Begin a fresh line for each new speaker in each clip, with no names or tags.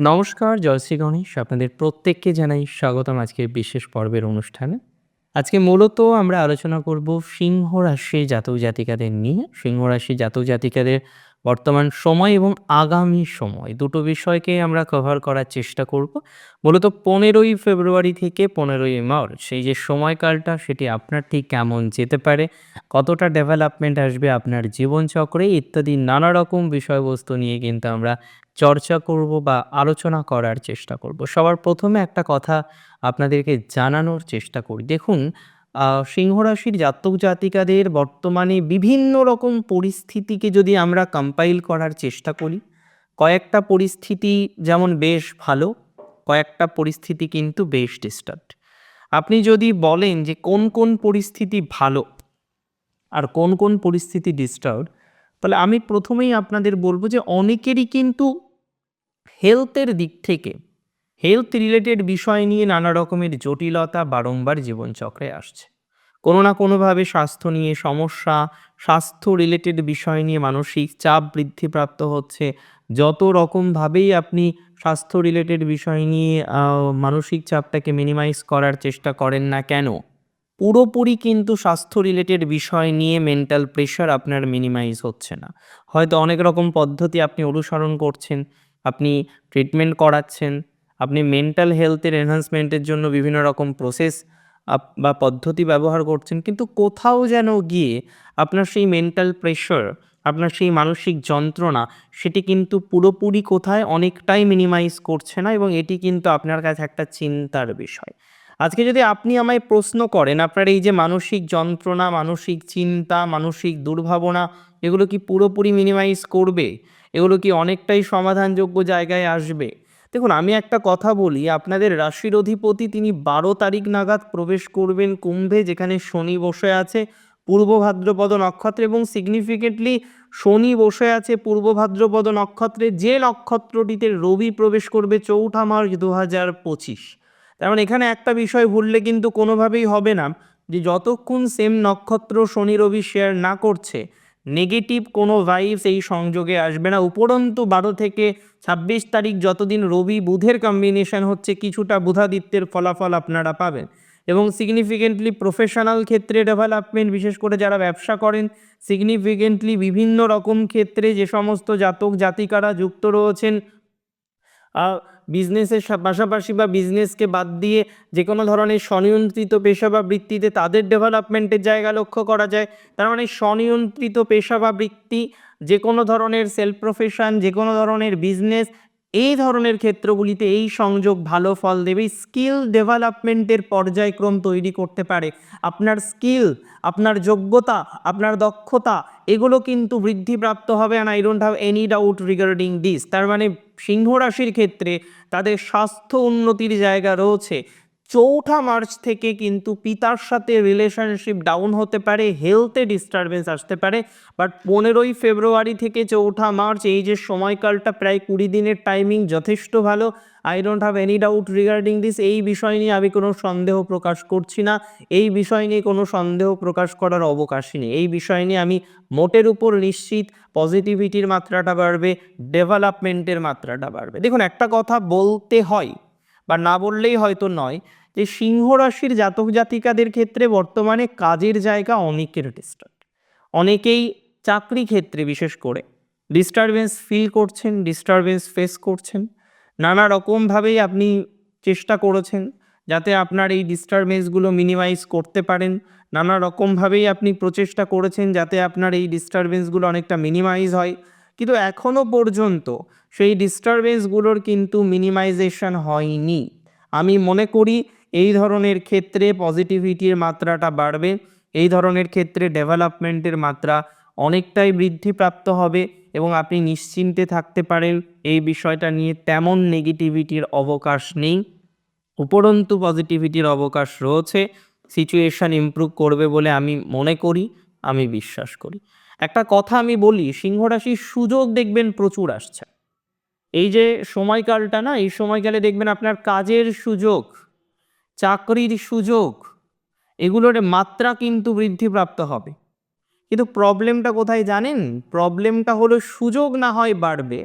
নমস্কার জয়শ্রী গণেশ। আপনাদের প্রত্যেককে জানাই স্বাগতম আজকের বিশেষ পর্বের অনুষ্ঠানে। আজকে মূলত আমরা আলোচনা করব সিংহ রাশির জাতক জাতিকাদের নিয়ে। সিংহ রাশির জাতক জাতিকাদের বর্তমান সময় এবং আগামী সময়। দুটো বিষয়কে আমরা কভার করার চেষ্টা করব। মূলত পনেরোই ফেব্রুয়ারি থেকে পনেরোই মার্চ, এই যে সময়কালটা, সেটি আপনার ঠিক কেমন যেতে পারে, কতটা ডেভেলপমেন্ট আসবে আপনার জীবনচক্রে ইত্যাদি নানা রকম বিষয়বস্তু নিয়ে কিন্তু আমরা চর্চা করব বা আলোচনা করার চেষ্টা করব। সবার প্রথমে একটা কথা আপনাদেরকে জানানোর চেষ্টা করি। দেখুন সিংহ রাশির জাতক জাতিকাদের বর্তমানে বিভিন্ন রকম পরিস্থিতিকে যদি আমরা কম্পাইল করার চেষ্টা করি, কয়েকটা পরিস্থিতি যেমন বেশ ভালো, কয়েকটা পরিস্থিতি কিন্তু বেশ ডিস্টার্ব আপনি যদি বলেন যে কোন কোন পরিস্থিতি ভালো আর কোন কোন পরিস্থিতি ডিস্টার্ব তাহলে আমি প্রথমেই আপনাদের বলব যে অনেকেরই কিন্তু হেলথের দিক থেকে হেলথ রিলেটেড বিষয় নিয়ে নানা রকমের জটিলতা বারংবার জীবনচক্রে আসছে। কোনো না কোনোভাবে স্বাস্থ্য নিয়ে সমস্যা, স্বাস্থ্য রিলেটেড বিষয় নিয়ে মানসিক চাপ বৃদ্ধিপ্রাপ্ত হচ্ছে। যত রকমভাবেই আপনি স্বাস্থ্য রিলেটেড বিষয় নিয়ে মানসিক চাপটাকে মিনিমাইজ করার চেষ্টা করেন না কেন, পুরোপুরি কিন্তু স্বাস্থ্য রিলেটেড বিষয় নিয়ে মেন্টাল প্রেশার আপনার মিনিমাইজ হচ্ছে না। হয়তো অনেক রকম পদ্ধতি আপনি অনুসরণ করছেন, আপনি ট্রিটমেন্ট করাচ্ছেন আপনি মেন্টাল হেলথের এনহান্সমেন্টের জন্য বিভিন্ন রকম প্রসেস বা পদ্ধতি ব্যবহার করছেন, কিন্তু কোথাও যেন গিয়ে আপনার সেই মেন্টাল প্রেশার আপনার সেই মানসিক যন্ত্রণা, সেটি কিন্তু পুরোপুরি কোথায় অনেকটাই মিনিমাইজ করছে না এবং এটি কিন্তু আপনার কাছে একটা চিন্তার বিষয়। আজকে যদি আপনি আমায় প্রশ্ন করেন, আপনার এই যে মানসিক যন্ত্রণা, মানসিক চিন্তা, মানসিক দুর্ভাবনা, এগুলো কি পুরোপুরি মিনিমাইজ করবে? এগুলো কি অনেকটাই সমাধানযোগ্য জায়গায় আসবে? দেখুন, আমি একটা কথা বলি, আপনাদের রাশির অধিপতি তিনি বারো তারিখ নাগাদ প্রবেশ করবেন কুম্ভে, যেখানে শনি বসে আছে, পূর্ব ভাদ্রপদ নক্ষত্রে এবং সিগনিফিকেন্টলি শনি বসে আছে পূর্ব ভাদ্রপদ নক্ষত্রে। যে নক্ষত্রটিতে রবি প্রবেশ করবে চৌঠা মার্চ দু হাজার পঁচিশ। তার মানে এখানে একটা বিষয় ভুললে কিন্তু কোনোভাবেই হবে না, যে যতক্ষণ সেম নক্ষত্র শনি রবি শেয়ার না করছে নেগেটিভ কোনো ভাইবস এই সংযোগে আসবে না। উপরন্তু বারো থেকে ছাব্বিশ তারিখ যতদিন রবি বুধের কম্বিনেশন হচ্ছে, কিছুটা বুধাদিত্যের ফলাফল আপনারা পাবেন। এবং সিগনিফিকেন্টলি প্রফেশনাল ক্ষেত্রে ডেভেলপমেন্ট বিশেষ করে যারা ব্যবসা করেন সিগনিফিকেন্টলি বিভিন্ন রকম ক্ষেত্রে যে সমস্ত জাতক জাতিকারা যুক্ত রয়েছেন বিজনেসের পাশাপাশি বা বিজনেসকে বাদ দিয়ে যে কোনো ধরনের স্বনিয়ন্ত্রিত পেশা বা বৃত্তিতে তাদের ডেভেলপমেন্টের জায়গা লক্ষ্য করা যায়। তার মানে স্বনিয়ন্ত্রিত পেশা বা বৃত্তি, যে কোনো ধরনের সেলফ প্রফেশন যে কোনো ধরনের বিজনেস এই ধরনের ক্ষেত্রগুলিতে এই সংযোগ ভালো ফল দেবে। স্কিল ডেভেলপমেন্টের পর্যায়ক্রম তৈরি করতে পারে। আপনার স্কিল আপনার যোগ্যতা, আপনার দক্ষতা, এগুলো কিন্তু বৃদ্ধিপ্রাপ্ত হবে and I don't have any doubt regarding this তার মানে সিংহ রাশির ক্ষেত্রে তাদের স্বাস্থ্য উন্নতির জায়গা রয়েছে। চৌঠা মার্চ থেকে কিন্তু পিতার সাথে রিলেশনশিপ ডাউন হতে পারে হেলথে ডিস্টারবেন্স আসতে পারে বাট পনেরোই ফেব্রুয়ারি থেকে চৌঠা মার্চ, এই যে সময়কালটা প্রায় কুড়ি দিনের টাইমিং যথেষ্ট ভালো। I don't have any doubt regarding this এই বিষয় নিয়ে আমি কোনো সন্দেহ প্রকাশ করছি না। এই বিষয় নিয়ে কোনো সন্দেহ প্রকাশ করার অবকাশই নেই। এই বিষয় নিয়ে আমি মোটের উপর নিশ্চিত পজিটিভিটির মাত্রাটা বাড়বে ডেভেলপমেন্টের মাত্রাটা বাড়বে। দেখুন, একটা কথা বলতে হয়, বা না বললেই হয়তো নয় যে সিংহ রাশির জাতক জাতিকাদের ক্ষেত্রে বর্তমানে কাজের জায়গা অনেকের ডিস্টার্ব অনেকেই চাকরি ক্ষেত্রে বিশেষ করে ডিস্টারবেন্স ফিল করছেন ডিস্টারবেন্স ফেস করছেন। নানা রকমভাবেই আপনি চেষ্টা করেছেন যাতে আপনার এই ডিস্টারবেন্সগুলো মিনিমাইজ করতে পারেন। নানা রকমভাবেই আপনি প্রচেষ্টা করেছেন যাতে আপনার এই ডিস্টারবেন্সগুলো অনেকটা মিনিমাইজ হয়। কিন্তু এখনও পর্যন্ত সেই ডিস্টারবেন্সগুলোর কিন্তু মিনিমাইজেশন হয়নি। আমি মনে করি এই ধরনের ক্ষেত্রে পজিটিভিটির মাত্রাটা বাড়বে, এই ধরনের ক্ষেত্রে ডেভেলপমেন্টের মাত্রা অনেকটাই বৃদ্ধিপ্রাপ্ত হবে এবং আপনি নিশ্চিন্তে থাকতে পারেন, এই বিষয়টা নিয়ে তেমন নেগেটিভিটির অবকাশ নেই। উপরন্তু পজিটিভিটির অবকাশ রয়েছে সিচুয়েশান ইমপ্রুভ করবে বলে আমি মনে করি, আমি বিশ্বাস করি। একটা কথা আমি বলি, সিংহরাশির সুযোগ দেখবেন প্রচুর আসছে। এই যে সময়কালটা না, এই সময়কালে দেখবেন আপনার কাজের সুযোগ চাকরির সুযোগ, এগুলোর মাত্রা কিন্তু বৃদ্ধিপ্রাপ্ত হবে। কিন্তু প্রবলেমটা কোথায় জানেন? প্রবলেমটা হলো সুযোগ না হয় বাড়বে,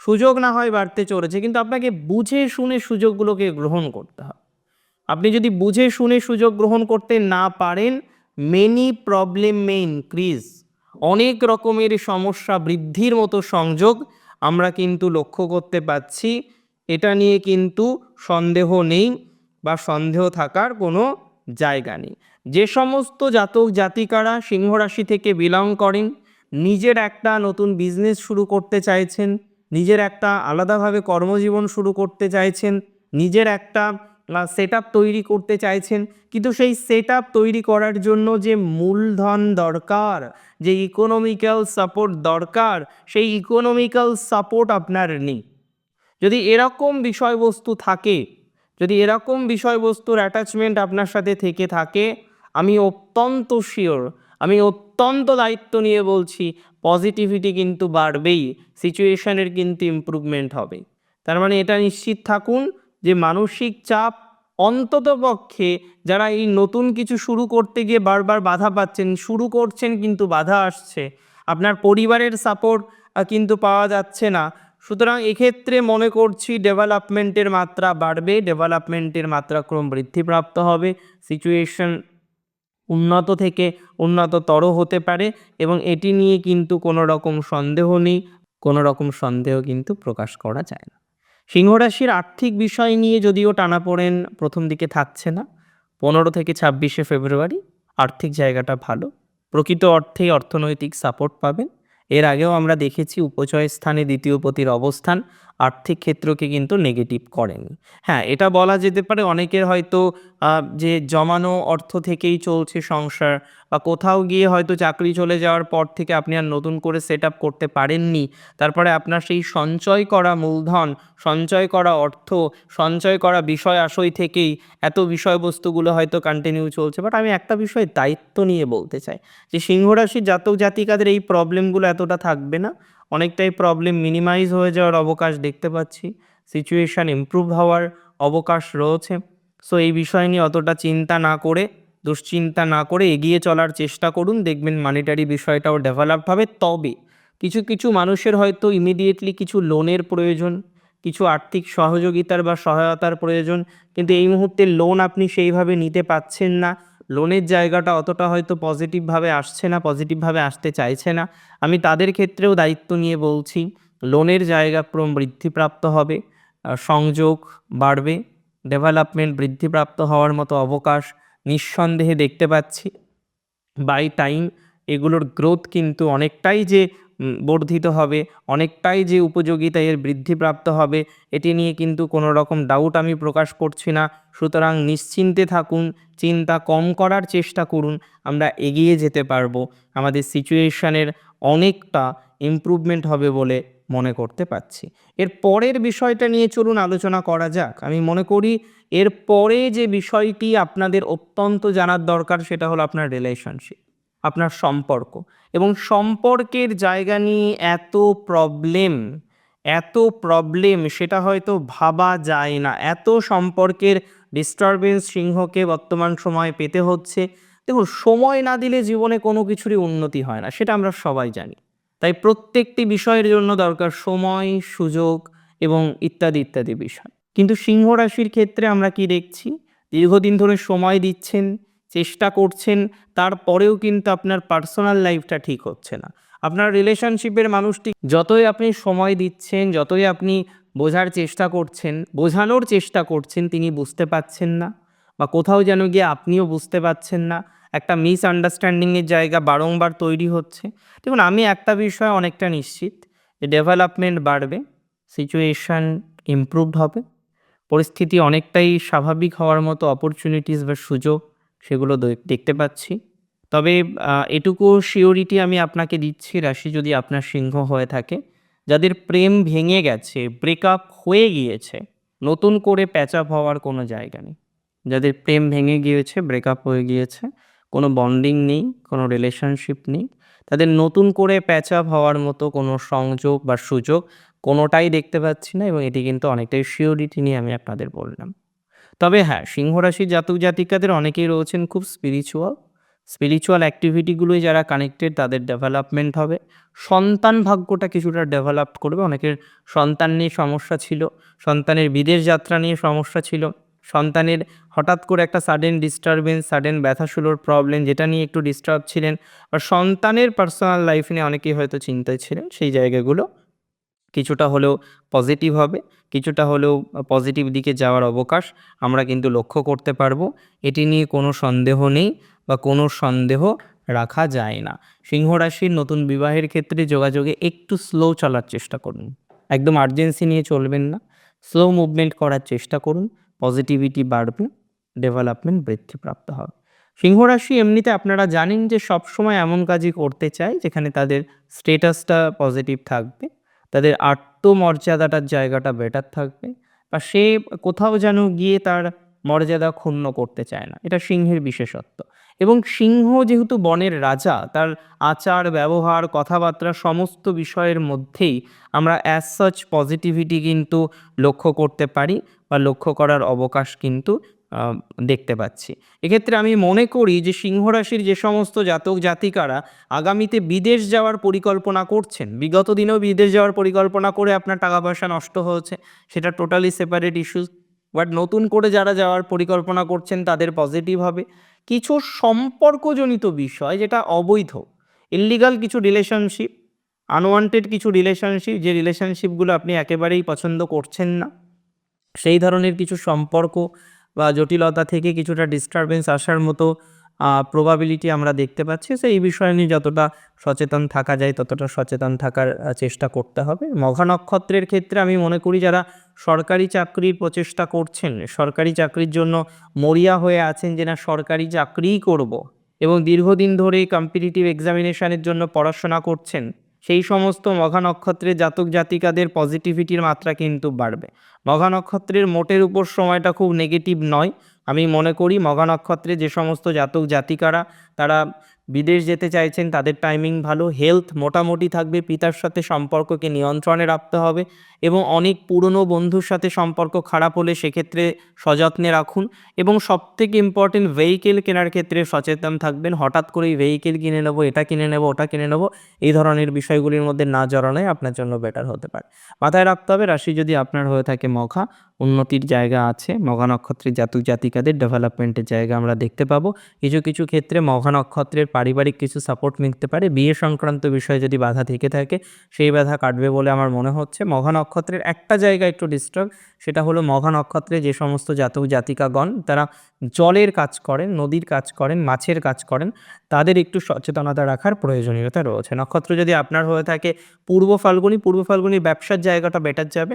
সুযোগ না হয় বাড়তে চলেছে, কিন্তু আপনাকে বুঝে শুনে সুযোগগুলোকে গ্রহণ করতে হবে। আপনি যদি বুঝে শুনে সুযোগ গ্রহণ করতে না পারেন মেনি প্রবলেম মে ইনক্রিজ অনেক রকমের সমস্যা, বৃদ্ধির মতো সংযোগ আমরা কিন্তু লক্ষ্য করতে পাচ্ছি এটা নিয়ে কিন্তু সন্দেহ নেই। বা সন্দেহ থাকার কোনো জায়গা নেই। যে সমস্ত জাতক জাতিকারা সিংহ রাশি থেকে বিলং করেন, নিজের একটা নতুন বিজনেস শুরু করতে চাইছেন, নিজের একটা আলাদাভাবে কর্মজীবন শুরু করতে চাইছেন, নিজের একটা সেট তৈরি করতে চাইছেন, কিন্তু সেই সেট তৈরি করার জন্য যে মূলধন দরকার, যে ইকোনমিক্যাল সাপোর্ট দরকার, সেই ইকোনমিক্যাল সাপোর্ট আপনার নেই। যদি এরকম বিষয়বস্তু থাকে যদি এরকম বিষয়বস্তুর অ্যাটাচমেন্ট আপনার সাথে থেকে থাকে, আমি অত্যন্ত শিওর আমি অত্যন্ত দায়িত্ব নিয়ে বলছি পজিটিভিটি কিন্তু বাড়বেই সিচুয়েশনের কিন্তু ইম্প্রুভমেন্ট হবে। তার মানে এটা নিশ্চিত থাকুন যে মানসিক চাপ অন্তত পক্ষে যারা এই নতুন কিছু শুরু করতে গিয়ে বারবার বাধা পাচ্ছেন, শুরু করছেন কিন্তু বাধা আসছে, আপনার পরিবারের সাপোর্ট কিন্তু পাওয়া যাচ্ছে না সুতরাং এক্ষেত্রে মনে করছি ডেভেলপমেন্টের মাত্রা বাড়বে, ডেভেলপমেন্টের মাত্রা ক্রম বৃদ্ধিপ্রাপ্ত হবে সিচুয়েশন উন্নত থেকে উন্নততর হতে পারে এবং এটি নিয়ে কিন্তু কোনো রকম সন্দেহ নেই, কোনো রকম সন্দেহ কিন্তু প্রকাশ করা যায় না। সিংহ রাশির আর্থিক বিষয় নিয়ে যদিও টানাপোড়েন প্রথম দিকে থাকছে না, পনেরো থেকে ছাব্বিশে ফেব্রুয়ারি আর্থিক জায়গাটা ভালো, প্রকৃত অর্থেই অর্থনৈতিক সাপোর্ট পাবেন। এর আগেও আমরা দেখেছি উপচয় স্থানে দ্বিতীয় পতির অবস্থান। আর্থিক ক্ষেত্রকে কিন্তু নেগেটিভ করেন। হ্যাঁ এটা বলা যেতে পারে অনেকের হয়তো যে জমানো অর্থ থেকেই চলছে সংসার বা কোথাও গিয়ে হয়তো চাকরি চলে যাওয়ার পর থেকে আপনি আর নতুন করে সেট আপ করতে পারেননি। তারপরে আপনার সেই সঞ্চয় করা মূলধন, সঞ্চয় করা অর্থ, সঞ্চয় করা বিষয় আশয় থেকেই এত বিষয়বস্তুগুলো হয়তো কন্টিনিউ চলছে। বাট আমি একটা বিষয় দায়িত্ব নিয়ে বলতে চাই যে সিংহরাশির জাতক জাতিকাদের এই প্রবলেমগুলো এতটা থাকবে না। অনেকটাই প্রবলেম মিনিমাইজ হয়ে যাওয়ার অবকাশ দেখতে পাচ্ছি। সিচুয়েশান ইমপ্রুভ হওয়ার অবকাশ রয়েছে। সো এই বিষয় নিয়ে অতটা চিন্তা না করে, দুশ্চিন্তা না করে এগিয়ে চলার চেষ্টা করুন। দেখবেন মানিটারি বিষয়টাও ডেভেলপ হবে। তবে কিছু কিছু মানুষের হয়তো ইমিডিয়েটলি কিছু লোনের প্রয়োজন, কিছু আর্থিক সহযোগিতার বা সহায়তার প্রয়োজন। কিন্তু এই মুহূর্তে লোন আপনি সেইভাবে নিতে পাচ্ছেন না। লোনের জায়গাটা অতটা হয়তো পজিটিভভাবে আসছে না পজিটিভভাবে আসতে চাইছে না। আমি তাদের ক্ষেত্রেও দায়িত্ব নিয়ে বলছি, লোনের জায়গা ক্রম বৃদ্ধিপ্রাপ্ত হবে সংযোগ বাড়বে ডেভেলপমেন্ট বৃদ্ধিপ্রাপ্ত হওয়ার মতো অবকাশ নিঃসন্দেহে দেখতে পাচ্ছি। বাই টাইম এগুলোর গ্রোথ কিন্তু অনেকটাই যে বর্ধিত হবে। অনেকটাই যে উপযোগিতা এর বৃদ্ধিপ্রাপ্ত হবে, এটি নিয়ে কিন্তু কোনো রকম ডাউট আমি প্রকাশ করছি না। সুতরাং নিশ্চিন্তে থাকুন, চিন্তা কম করার চেষ্টা করুন, আমরা এগিয়ে যেতে পারব। আমাদের সিচুয়েশনের অনেকটা ইমপ্রুভমেন্ট হবে বলে মনে করতে পারছি। এর পরের বিষয়টা নিয়ে চলুন আলোচনা করা যাক। আমি মনে করি এর পরে যে বিষয়টি আপনাদের অত্যন্ত জানার দরকার, সেটা হলো আপনার রিলেশনশিপ আপনার সম্পর্ক। এবং সম্পর্কের জায়গা নিয়ে এত প্রবলেম এত প্রবলেম সেটা হয়তো ভাবা যায় না। এত সম্পর্কের ডিস্টারবেন্স সিংহকে বর্তমান সময়ে পেতে হচ্ছে। দেখুন, সময় না দিলে জীবনে কোনো কিছুরই উন্নতি হয় না, সেটা আমরা সবাই জানি। তাই প্রত্যেকটি বিষয়ের জন্য দরকার সময়, সুযোগ এবং ইত্যাদি ইত্যাদি বিষয়। কিন্তু সিংহ রাশির ক্ষেত্রে আমরা কি দেখছি? দীর্ঘদিন ধরে সময় দিচ্ছেন চেষ্টা করছেন, তারপরেও কিন্তু আপনার পার্সোনাল লাইফটা ঠিক হচ্ছে না। আপনার রিলেশনশিপের মানুষটি যতই আপনি সময় দিচ্ছেন, যতই আপনি বোঝার চেষ্টা করছেন, বোঝানোর চেষ্টা করছেন, তিনি বুঝতে পাচ্ছেন না বা কোথাও যেন গিয়ে আপনিও বুঝতে পাচ্ছেন না। একটা মিস আন্ডারস্ট্যান্ডিংয়ের জায়গা বারংবার তৈরি হচ্ছে। দেখুন, আমি একটা বিষয় অনেকটা নিশ্চিত, যে ডেভেলপমেন্ট বাড়বে সিচুয়েশান ইমপ্রুভড হবে, পরিস্থিতি অনেকটাই স্বাভাবিক হওয়ার মতো অপরচুনিটিস বা সুযোগ সেগুলো দেখতে পাচ্ছি। তবে এটুকু শিওরিটি আমি আপনাকে দিচ্ছি, রাশি যদি আপনার সিংহ হয়ে থাকে, যাদের প্রেম ভেঙে গেছে, ব্রেকআপ হয়ে গিয়েছে, নতুন করে প্যাচ আপ হওয়ার কোনো জায়গা নেই। যাদের প্রেম ভেঙে গিয়েছে, ব্রেকআপ হয়ে গিয়েছে, কোনো বন্ডিং নেই, কোনো রিলেশনশিপ নেই, তাদের নতুন করে প্যাচ আপ হওয়ার মতো কোনো সংযোগ বা সুযোগ কোনোটাই দেখতে পাচ্ছি না এবং এটি কিন্তু অনেকটাই শিওরিটি নিয়ে আমি আপনাদের বললাম। তবে হ্যাঁ সিংহ রাশির জাতক জাতিকাদের অনেকেই রয়েছেন খুব স্পিরিচুয়াল স্পিরিচুয়াল অ্যাক্টিভিটিগুলোই যারা কানেক্টেড তাদের ডেভেলপমেন্ট হবে। সন্তান ভাগ্যটা কিছুটা ডেভেলপ করবে। অনেকের সন্তান নিয়ে সমস্যা ছিল, সন্তানের বিদেশ যাত্রা নিয়ে সমস্যা ছিল, সন্তানের হঠাৎ করে একটা সাডেন ডিস্টারবেন্স সাডেন ব্যথাশুলোর প্রবলেম যেটা নিয়ে একটু ডিস্টার্ব ছিলেন। বা সন্তানের পার্সোনাল লাইফ নিয়ে অনেকেই হয়তো চিন্তায় ছিলেন, সেই জায়গাগুলো কিছুটা হলেও পজিটিভ হবে, কিছুটা হলেও পজিটিভ দিকে যাওয়ার অবকাশ আমরা কিন্তু লক্ষ্য করতে পারব। এটি নিয়ে কোনো সন্দেহ নেই বা কোনো সন্দেহ রাখা যায় না। সিংহ রাশির নতুন বিবাহের ক্ষেত্রে যোগাযোগে একটু স্লো চলার চেষ্টা করুন। একদম আর্জেন্সি নিয়ে চলবেন না। স্লো মুভমেন্ট করার চেষ্টা করুন। পজিটিভিটি বাড়বে ডেভেলপমেন্ট বৃদ্ধিপ্রাপ্ত হবে। সিংহ রাশি এমনিতে আপনারা জানেন যে সবসময় এমন কাজই করতে চায় যেখানে তাদের স্টেটাসটা পজিটিভ থাকবে। তাদের আত্মমর্যাদাটার জায়গাটা বেটার থাকবে বা সে কোথাও যেন গিয়ে তার মর্যাদা ক্ষুণ্ণ করতে চায় না। এটা সিংহের বিশেষত্ব। এবং সিংহ যেহেতু বনের রাজা, তার আচার, ব্যবহার, কথাবার্তা সমস্ত বিষয়ের মধ্যেই আমরা অ্যাজ সাচ পজিটিভিটি কিন্তু লক্ষ্য করতে পারি বা লক্ষ্য করার অবকাশ কিন্তু দেখতে পাচ্ছি। এক্ষেত্রে আমি মনে করি যে সিংহ রাশির যে সমস্ত জাতক জাতিকারা আগামীতে বিদেশ যাওয়ার পরিকল্পনা করছেন, বিগত দিনেও বিদেশ যাওয়ার পরিকল্পনা করে আপনার টাকা পয়সা নষ্ট হয়েছে, সেটা টোটালি সেপারেট ইস্যুস বাট নতুন করে যারা যাওয়ার পরিকল্পনা করছেন তাদের পজিটিভ হবে। কিছু সম্পর্কজনিত বিষয় যেটা অবৈধ ইল্লিগাল কিছু রিলেশনশিপ আনওয়ান্টেড কিছু রিলেশনশিপ যে রিলেশনশিপগুলো আপনি একেবারেই পছন্দ করছেন না, সেই ধরনের কিছু সম্পর্ক বা জটিলতা থেকে কিছুটা ডিস্টারবেন্স আসার মতো প্রবাবিলিটি আমরা দেখতে পাচ্ছি। সো এই বিষয় নিয়ে যতটা সচেতন থাকা যায়, ততটা সচেতন থাকার চেষ্টা করতে হবে। মঘা নক্ষত্রের ক্ষেত্রে আমি মনে করি যারা সরকারি চাকরির প্রচেষ্টা করছেন, সরকারি চাকরির জন্য মরিয়া হয়ে আছেন যে না, সরকারি চাকরিই করব এবং দীর্ঘদিন ধরে কম্পিটিটিভ এক্সামিনেশানের জন্য পড়াশোনা করছেন সেই সমস্ত মঘা নক্ষত্রের জাতক জাতিকাদের পজিটিভিটির মাত্রা কিন্তু বাড়বে। মঘা নক্ষত্রের মোটের উপর সময়টা খুব নেগেটিভ নয়। আমি মনে করি মঘা নক্ষত্রে যে সমস্ত জাতক জাতিকারা, তারা বিদেশ যেতে চাইছেন, তাদের টাইমিং ভালো হেলথ মোটামুটি থাকবে, পিতার সাথে সম্পর্ককে নিয়ন্ত্রণে রাখতে হবে। এবং অনেক পুরনো বন্ধুর সাথে সম্পর্ক খারাপ হলে সেক্ষেত্রে সযত্নে রাখুন এবং সবথেকে ইম্পর্টেন্ট ভেহিকেল কেনার ক্ষেত্রে সচেতন থাকবেন। হঠাৎ করেই ভেহিকেল কিনে নেব, এটা কিনে নেব, ওটা কিনে নেব, এই ধরনের বিষয়গুলির মধ্যে না জড়ানোই আপনার জন্য বেটার হতে পারে। মাথায় রাখতে হবে, রাশি যদি আপনার হয়ে থাকে মখা, উন্নতির জায়গা আছে মঘা নক্ষত্রের জাতক জাতিকাদের ডেভেলপমেন্টের জায়গা আমরা দেখতে পাবো। কিছু কিছু ক্ষেত্রে মঘা নক্ষত্রের পারিবারিক কিছু সাপোর্ট মিলতে পারে। বিয়ে সংক্রান্ত বিষয়ে যদি বাধা থেকে থাকে, সেই বাধা কাটবে বলে আমার মনে হচ্ছে। মঘা নক্ষত্রের একটা জায়গা একটু ডিস্টার্ব সেটা হলো মঘা নক্ষত্রে যে সমস্ত জাতক জাতিকাগণ, তারা জলের কাজ করেন, নদীর কাজ করেন, মাছের কাজ করেন, তাদের একটু সচেতনতা রাখার প্রয়োজনীয়তা রয়েছে। নক্ষত্র যদি আপনার হয়ে থাকে, পূর্ব ফাল্গুনি, পূর্ব ফাল্গুনির ব্যবসার জায়গাটা বেটার যাবে?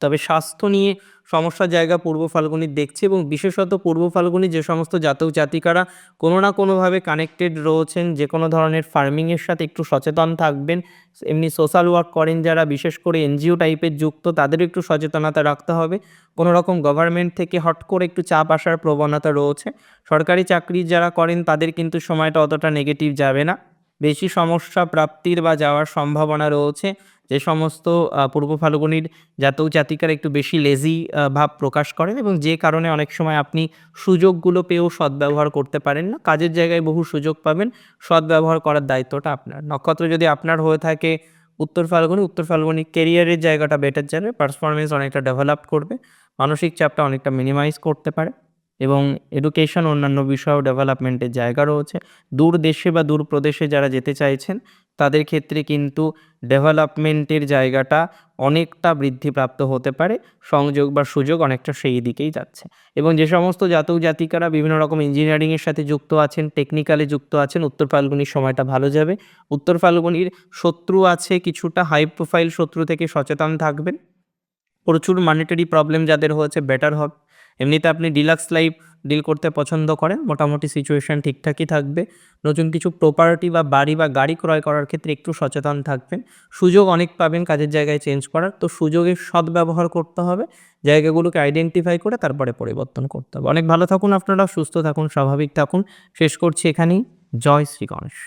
তবে স্বাস্থ্য নিয়ে সমস্যার জায়গা পূর্ব ফাল্গুনি দেখছে এবং বিশেষত পূর্ব ফাল্গুনি যে সমস্ত জাতক জাতিকারা কোনো না কোনোভাবে কানেক্টেড রয়েছেন, যে কোনো ধরনের ফার্মিংয়ের সাথে একটু সচেতন থাকবেন, এমনি সোশ্যাল ওয়ার্ক করেন যারা, বিশেষ করে এনজিও টাইপের যুক্ত তাদের একটু সচেতনতা রাখতে হবে। কোনো রকম গভর্নমেন্ট থেকে হট করে একটু চাপ আসার প্রবণতা রয়েছে। সরকারি চাকরি যারা করেন, তাদের কিন্তু সময়টা অতটা নেগেটিভ যাবে না। বেশি সমস্যা প্রাপ্তির বা যাওয়ার সম্ভাবনা রয়েছে। যে সমস্ত পূর্ব ফাল্গুনির জাতক জাতিকার একটু বেশি লেজি ভাব প্রকাশ করেন এবং যে কারণে অনেক সময় আপনি সুযোগগুলো পেয়েও সদ্ব্যবহার করতে পারেন না। কাজের জায়গায় বহু সুযোগ পাবেন, সদ্ব্যবহার করার দায়িত্বটা আপনার। নক্ষত্র যদি আপনার হয়ে থাকে উত্তর ফাল্গুনি উত্তর ফাল্গুনি কেরিয়ারের জায়গাটা বেটার যাবে পারফরমেন্স অনেকটা ডেভেলপ করবে, মানসিক চাপটা অনেকটা মিনিমাইজ করতে পারে। এবং এডুকেশন অন্যান্য বিষয়েও ডেভেলপমেন্টের জায়গা রয়েছে। দূর দেশে বা দূর প্রদেশে যারা যেতে চাইছেন, তাদের ক্ষেত্রে কিন্তু ডেভেলপমেন্টের জায়গাটা অনেকটা বৃদ্ধিপ্রাপ্ত হতে পারে। সংযোগ বা সুযোগ অনেকটা সেই দিকেই যাচ্ছে। এবং যে সমস্ত জাতক জাতিকারা বিভিন্ন রকম ইঞ্জিনিয়ারিংয়ের সাথে যুক্ত আছেন টেকনিক্যালে যুক্ত আছেন, উত্তর ফাল্গুনির সময়টা ভালো যাবে। উত্তর ফাল্গুনির শত্রু আছে কিছুটা হাই প্রোফাইল শত্রু থেকে সচেতন থাকবেন। প্রচুর মানিটারি প্রবলেম যাদের হয়েছে বেটার হবে। এমনিতে আপনি ডিলাক্স লাইফ ডিল করতে পছন্দ করেন, মোটামুটি সিচুয়েশন ঠিকঠাকই থাকবে। নতুন কিছু প্রপার্টি বা বাড়ি বা গাড়ি ক্রয় করার ক্ষেত্রে একটু সচেতন থাকবেন। সুযোগ অনেক পাবেন কাজের জায়গায় চেঞ্জ করার, তো সুযোগের সদ্ব্যবহার করতে হবে, জায়গাগুলোকে আইডেন্টিফাই করে তারপরে পরিবর্তন করতে হবে। অনেক ভালো থাকুন আপনারা, সুস্থ থাকুন, স্বাভাবিক থাকুন। শেষ করছি এখানেই। জয় শ্রী গণেশ।